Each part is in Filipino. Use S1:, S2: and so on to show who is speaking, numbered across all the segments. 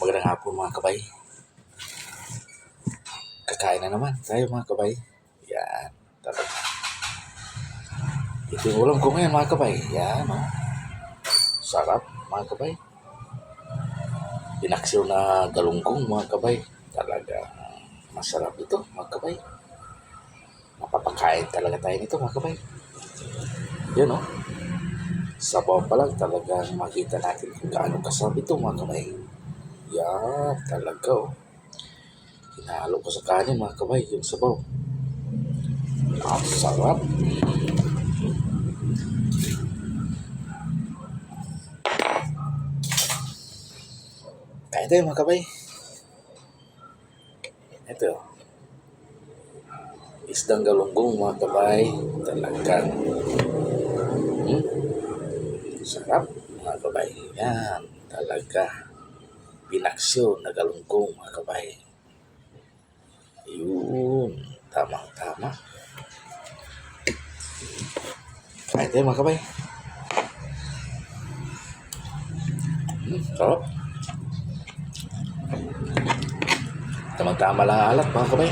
S1: Magandang hapon mga kabay. Kakain na naman tayo mga kabay. Yan. Talaga. Ito yung ulam ko ngayon mga kabay. Yan o. Sarap mga kabay. Pinaksiw na galunggong mga kabay. Talaga masarap ito mga kabay. Mapapakain talaga tayo nito mga kabay. Yan o. Sabaw pa lang talagang makita natin kung gaano kasarap ito mga kabay. Yan, talaga oh. Hinalo ko sa kanin mga kabay, yung sabaw. Ang sarap. Kaya tayo mga kabay. Ito. Isdang galunggong mga kabay. Talagang. Hmm? Sarap mga kabay. Yan. Talaga pinaksyo na galunggong mga kabay. Yun. Tama-tama. Kaya tayo mga kabay. Hmm, sarap. Tamang-tama lang ang alat mga kabay.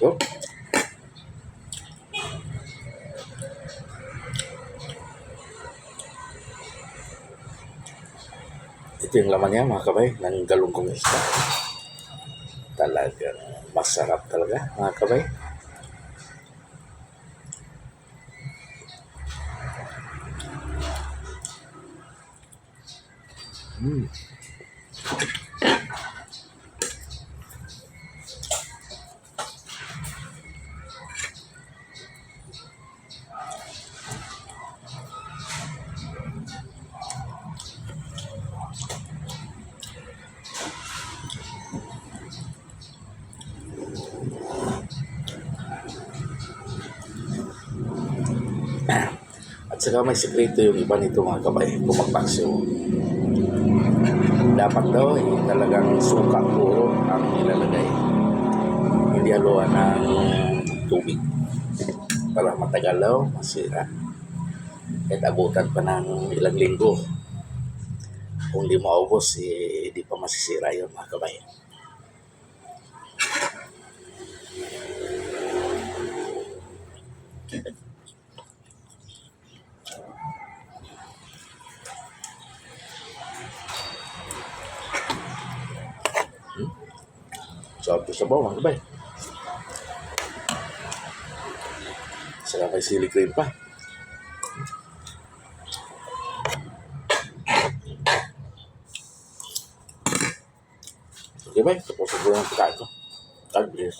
S1: Yup. Ito yung laman niya mga kabay ng galunggong isda. Talagang masarap talaga mga kabay. Mm. At saka may sekreto yung iba nito mga kabay kung magpaksyo. Dapat daw eh, talagang suka puro ang ilalagay. Hindi haluan ng tubig. Para matagal daw, masira. Kahit abutan pa ng ilang linggo. Kung di maubos, eh, di pa masisira yun mga kabay. Sarap sa sabaw mga kabay. Saka may sili cream pa. Okay ba? Tapos ko yung pagkain ko. God bless.